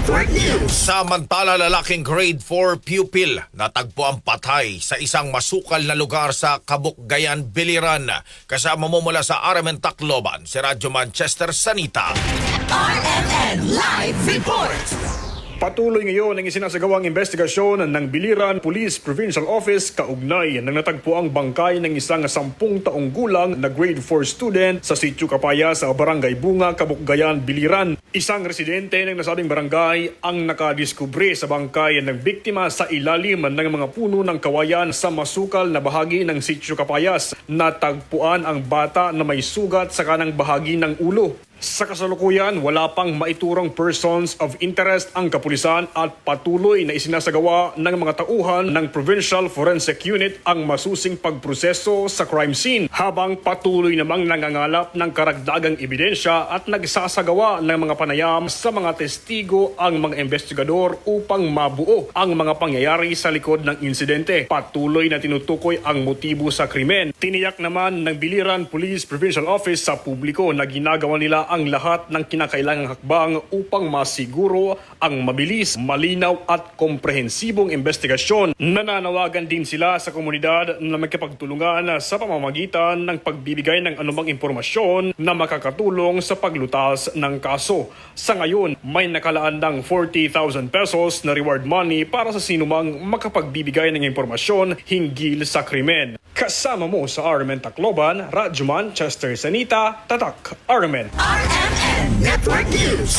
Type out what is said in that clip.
Network News. Samantala lalaking grade 4 pupil natagpo ang patay sa isang masukal na lugar sa Kabukgayan, Biliran. Kasama mo mula sa Aramen Tacloban, si Radyo Manchester Sanita. RMN Live Report. Patuloy ngayon ang isinasagawang investigasyon ng Biliran Police Provincial Office kaugnay ng natagpuang bangkay ng isang sampung taong gulang na grade 4 student sa Sitio Kapaya sa Barangay Bunga, Kabukgayan, Biliran. Isang residente ng nasabing barangay ang nakadiskubre sa bangkay ng biktima sa ilalim ng mga puno ng kawayan sa masukal na bahagi ng Sitio Kapayas. Natagpuan ang bata na may sugat sa kanang bahagi ng ulo. Sa kasalukuyan, wala pang maiturong persons of interest ang kapulisan at patuloy na isinasagawa ng mga tauhan ng Provincial Forensic Unit ang masusing pagproseso sa crime scene habang patuloy namang nangangalap ng karagdagang ebidensya at nagsasagawa ng mga panayam sa mga testigo ang mga investigador upang mabuo ang mga pangyayari sa likod ng insidente. Patuloy na tinutukoy ang motibo sa krimen. Tiniyak naman ng Biliran Police Provincial Office sa publiko na ginagawa nila ang lahat ng kinakailangang hakbang upang masiguro ang mabilis, malinaw at komprehensibong investigasyon. Nananawagan din sila sa komunidad na magkapagtulungan sa pamamagitan ng pagbibigay ng anumang impormasyon na makakatulong sa paglutas ng kaso. Sa ngayon, may nakalaan ng 40,000 pesos na reward money para sa sinumang makapagbibigay ng impormasyon hinggil sa krimen. Kasama mo sa Armen Tacloban, Radyo Manchester Sanita, Tatak, Armen. RMN Network News.